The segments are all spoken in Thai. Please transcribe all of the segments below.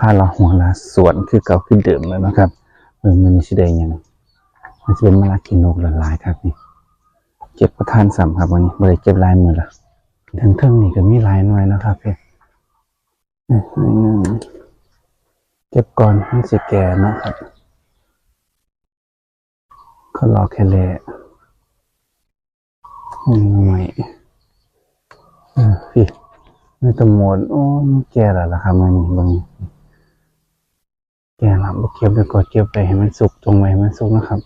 พาเราหัวละสวนคือเก่าคือเดิมแล้วนะครับเออมันนี่สิได้ยังมันจะเป็นมะละกินกละลายครับนี่เก็บประทานสามครับวันนี้บริเก็บลายมือละทั้งเทิงนี่ก็มีลายหน่อยนะครับเพี่นี่นึงเก็บก่อนมันสิแก่นะครับก็รอแค่เละหน่อยเออพี่นี่ตะหมดโอ้แก่แล้วล่ะครับมันนี่บางแก่แล้วบ่ เก็บไปก่อนเก็บไปให้มันสุกจงไว้ให้มันสุกนะครับ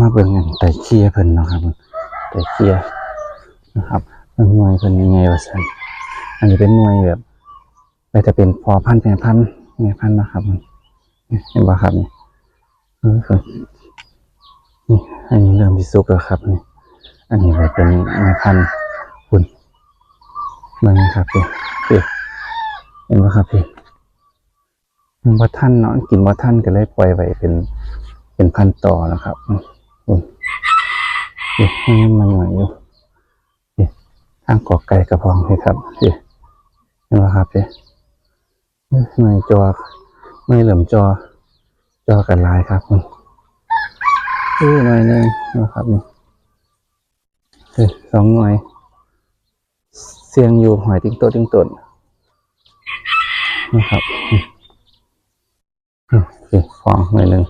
มาเบิ่งกันแต่เชียเพิ่นนะครับแต่เชียนะครับเบิ่งหน่วยเพิ่นยังไงวะสันอันนี้เป็นหน่วยแบบไปจะเป็นพอพันธุ์แม่พันธุ์แม่พันนะครับเห็นบ่ครับนี่เออเพิ่นนี่อันนี้เริ่มที่สุกแล้วครับนี่อันนี้เลยเป็นแม่พันคุณเบิ่งครับพี่พี่เห็นบ่ครับพี่ บ่ทันเนาะกินบ่ทันก็เลยปล่อยไว้เป็น เป็นพันต่อนะครับอืมอืมนี่ให้มันหน่อยอยู่นี่ทางกอกไก่กระพองนี่ครับนี่เห็นไหมครับพี่หน่วยจอไม่เหลื่อมจอ จอกันลายครับคุณอือหน่อยหนึงนะครับนี่นี่สองหน่วย เสียงอยู่หอยติ้งโตติ้งตนนะครับ อือฟองหน่อยหนึ่ง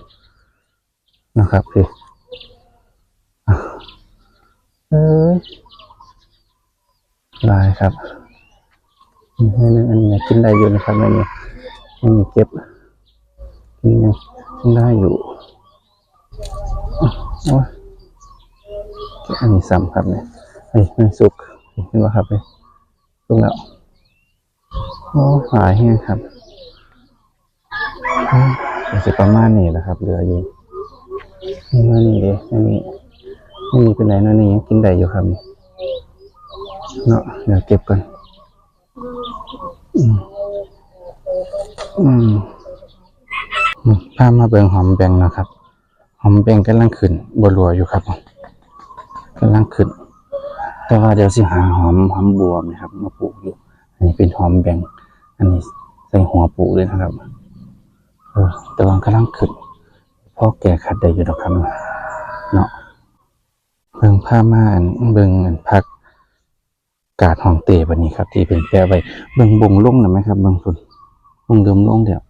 นะครับพี่อะเอ้ยลายครับนี่นึงอันนี้กินได้อยู่นะครับอันนี้อันนี้เก็บกินยังกินได้อยู่อะโอ้ยอันนี้ซ้ำครับเนี่ยไอ้ยมันสุกเห็นไหมครับเนี่ยสุกแล้วโอ้หายแห้งครับ จะประมาณนี้แหละครับเหลืออยู่นี่มานี่เด้อันนี้อันนี้เป็นไรนาะนี่ยังกินได้อยู่ครับนี่เนาะเดี๋ยวเก็บก่อนอืมอืมอืมพามาเบิ่งหอมแบงนะครับหอมแบงกำลังขึ้นบัวหลัวอยู่ครับกำลังขึ้น แต่ว่าเดี๋ยวสิหาหอมหอมบัวนะครับมาปลูกอยู่ อันนี้เป็นหอมแบงอันนี้ใส่หัวปลูกเลยนะครับ แต่ว่ากำลังขึ้นพ่อแก่ขัดได้อยู่ดอกครับเนาะเบิ่งผ้าม่านเบิ่งอันพักกาดห้องเตะบันนี้ครับที่เป็นแปะไว้เบิ่งบงลุ่งนะไหมครับเบิ่งคุณบงเดิมลุ่งเดี๋ยว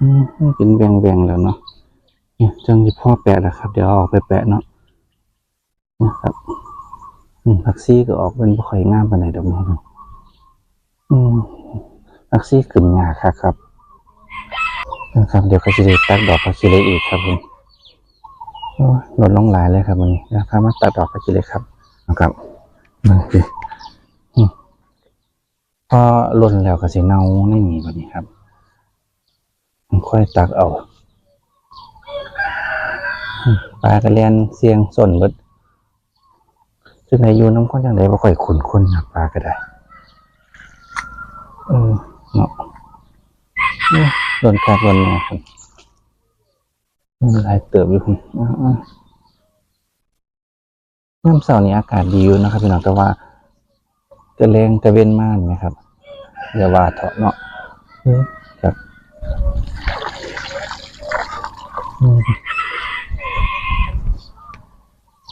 อืมเป็นแบงแบงแล้วเนาะเนี่ยจังที่พ่อแปะแล้วครับ เดี๋ยวออกไปแปะเนาะนะครับอืมผักซี่ก็ออกเป็นบ่ค่อยงามปานใดดอกมั้งอืมผักซี่ขึ้นยากครับครับ นะครับเดี๋ยวก็จะได้ตัดดอกผักชีเลยอีกครับผมโอ้ยลดลงหลายเลยครับวันนี้นะครับมาตัดดอกผักชีเลยครับนะครับนั่นสิพอหล่นแล้วก็สิเน่าไม่มีวันนี้ครับมันค่อยตักเอาปลากระเลียนเสียงส่วนเบิดซึ่งในยูน้ำข้นจังไดบ่ค่อยขุนข้นนะปลาก็ได้ เออเนาะ โดนครับโดนมาครับมันหลายเติบอยู่คุณย่ำเสาร์นี้อากาศดีอยู่นะครับพี่น้องแต่ว่าจะแรงจะเว้นมากไหมครับอย่าว่าเถอะเนาะเออครับอืม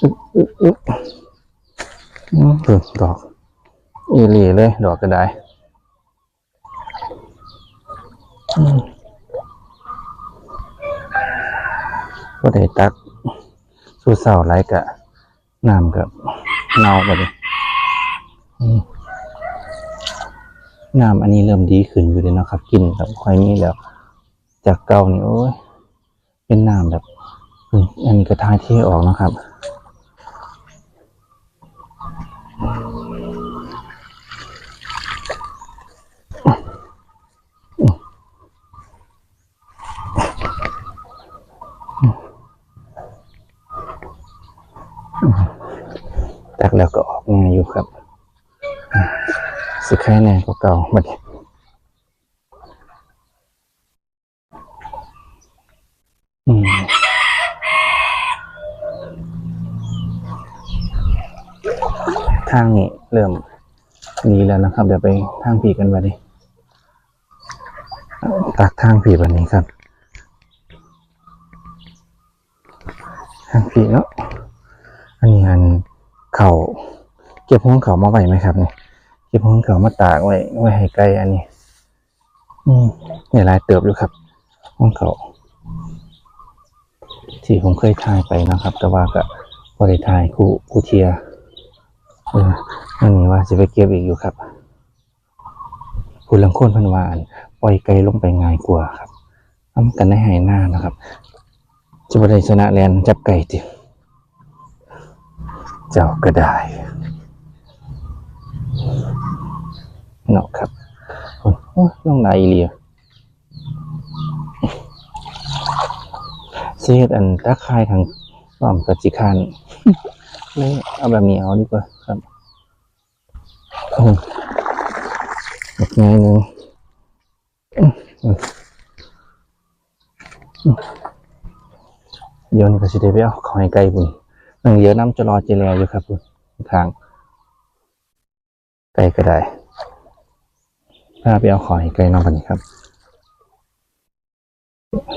อึ๊บอึ๊บอึ๊บอืมเพิ่งดอกอีหลีเลย ดอกก็ได้ อืม ก็ได้ตัก สู้เสาไรกะน้ำกับเน่าไปเลยน้ำอันนี้เริ่มดีขึ้นอยู่เลยนะครับ กินแบบค่อยมีแล้ว จากเก่านี่โอ้ย เป็นน้ำแบบมันนี้ก็ทายเที่ออกนะครับ ตักแล้วก็ออกง่ายอยู่ครับอืมสิใครแน่ก็เก่าบัดนี้อืมทางนี้เริ่มดีแล้วนะครับ เดี๋ยวไปทางผีกันบัดนี้ตักทางผีแบบนี้ครับ ทางผีเนาะอันนี้อัน เข่าเก็บห้องเขามาไว้ไหมครับเนี่ยเก็บห้องเขามาตากไว้ไว้ให้ไกลอันนี้ อืมเนี่ยลายเติบอยู่ครับห้องเขาที่ผมเคยทายไปนะครับ แต่ว่าก็พอได้ทายกูกูเทียเอออันนี้ว่าจะไปเก็บอีกอยู่ครับคุณลังคนพันวานปล่อยไกลลงไปง่ายกว่าครับทำกันได้หายหน้านะครับจะบ่ได้ชนะแลนจับไก่ติ เจ้าก็ได้เนาะครับน้องนายเลียเศษอันตะคายทางป้อมกับจิคันเลยเอาแบบนี้เอาดีกว่าครับอีกไงหนึ่งอืมอืมอืมเดียวนี้ก็สิได้ไปเอาเขาให้ไกลบุญ หนึ่งเดี๋ยวน้ำจะรอเจแลอยู่ครับบุญทางไกลก็ได้พาไปเอาของให้ไกลน้องกันนี้ครับ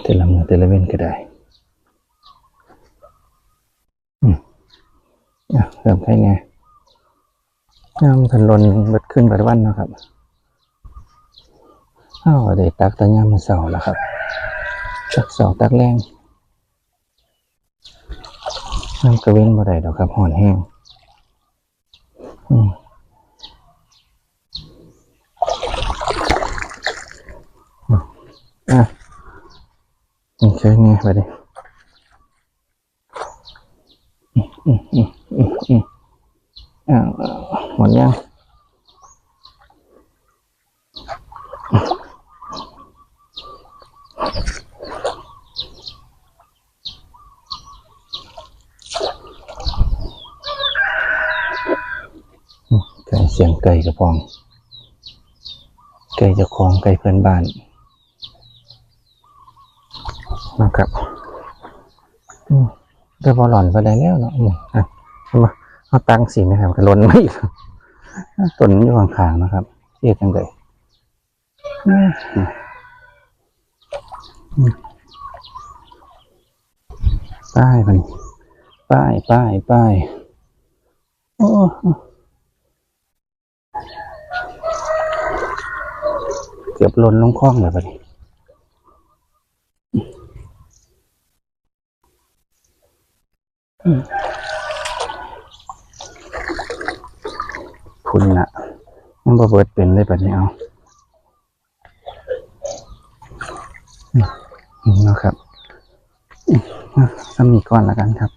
แต่ละมือแต่ละเว้นก็ได้อืมอะเริ่มใครไงน้ำทันนเบิดขึ้นเบิดวันนะครับอ้าวเด็ตักตะย่ามมาเสาแล้วครับตักเสาตักแรง มันกระเว้นบ่ได้ดอกครับห่อนแห้งอืมอะโอเคไงไปดิอืมอืมอืมอืมอ่าวอ้าวหมดยังอืมไก่ เสียงไก่กระพอง ไก่จะคลองไก่เพื่อนบ้านนะครับก็บอหล่อนไปได้แล้วเนาะอะเอามาเอาตังสีนะครับก็ล้นไม่อีกต้นอยู่ข้างๆนะครับเสียจังเลยป้ายมันป้ายป้ายป้ายโอ้เกือบล้นลงคล้องเลยปะนี่คุณนะมันบ่เบิดเป็นเลยแบบนี้เอาอืมนี่นะครับอืมอะทำมีก่อนแล้วกันครับ